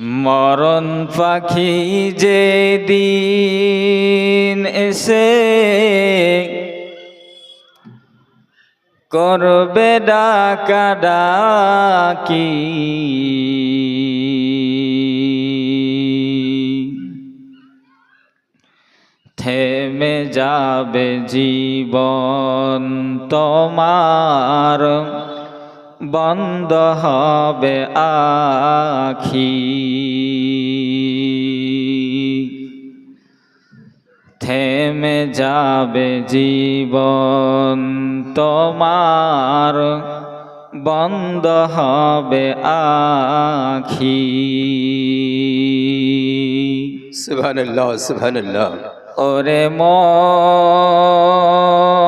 মরণ পাখি যে দিন এসে করবে ডাকা ডাকি। থেমে যাবে জীবন তোমার বন্ধ হবে আখি। থেমে যাবে জীবন তোমার বন্ধ হবে আখি। সুবহানাল্লাহ সুবহানাল্লাহ। ওরে মন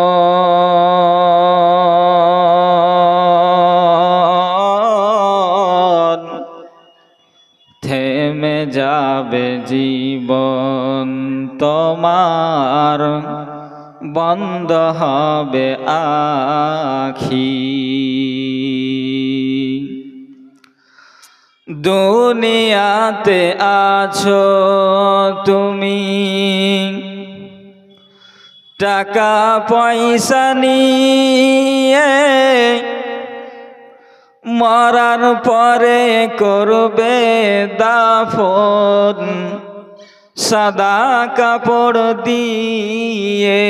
যাবে জীবন তোমার বন্ধ হবে আখি। দুনিয়াতে আছো তুমি টাকা পয়সা নিয়ে মরার পরে করবে দাফন, সাদা কাপড় দিয়ে।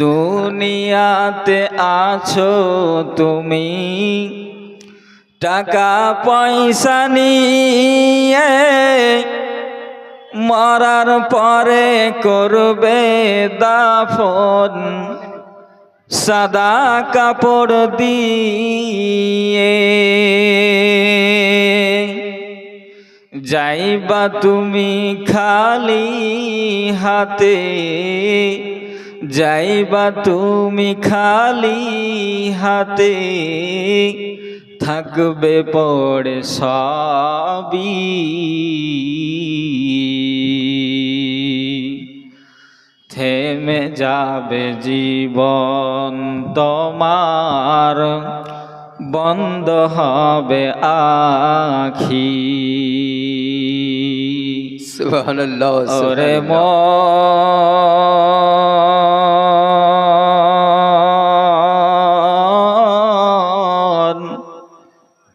দুনিয়াতে আছো তুমি, টাকা পয়সা নিয়ে মরার পরে করবে দাফন সাদা কাপড় দিয়ে যাইবা তুমি খালি হাতে যাইবা তুমি খালি হাতে থাকবে পড়ে সবই। থেমে যাবে জীবন তোমার বন্ধ হবে আখি। ওরে মন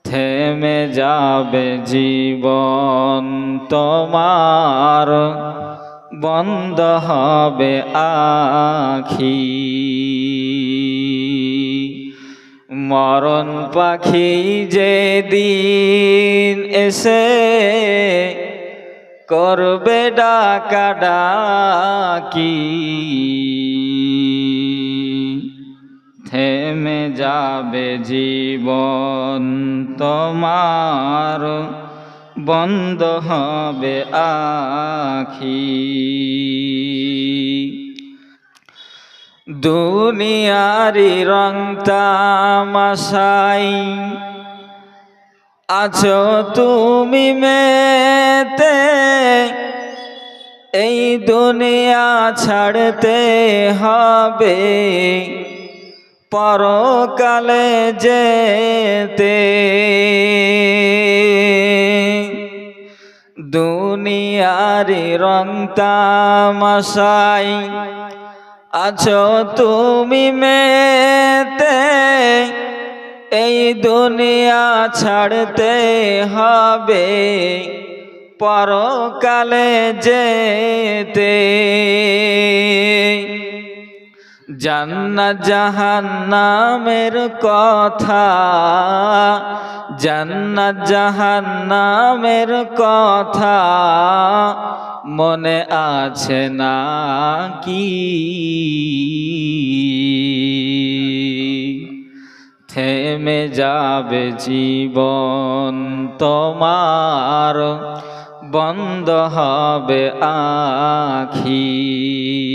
থেমে যাবে জীবন তোমার বন্ধ হবে আখি। মরণ পাখি যে দিন এসে করবে ডাকা ডাকি। থেমে যাবে জীবন তোমার বন্ধ হবে আখি। দুনিয়ারি রং তামাশাই, আছো তুমি মেতে, এই দুনিয়া ছাড়তে হবে। পরকালে যেতে দুনিয়ারি রং তামাশাই। আছো তুমি মেতে এই দুনিয়া ছাড়তে হবে। পরকালে যেতে। জান্নাত জাহান্নামের কথা, জান্নাত জাহান্নামের কথা মনে আছে না কি? থেমে যাবে জীবন তোমার, বন্ধ হবে আখি।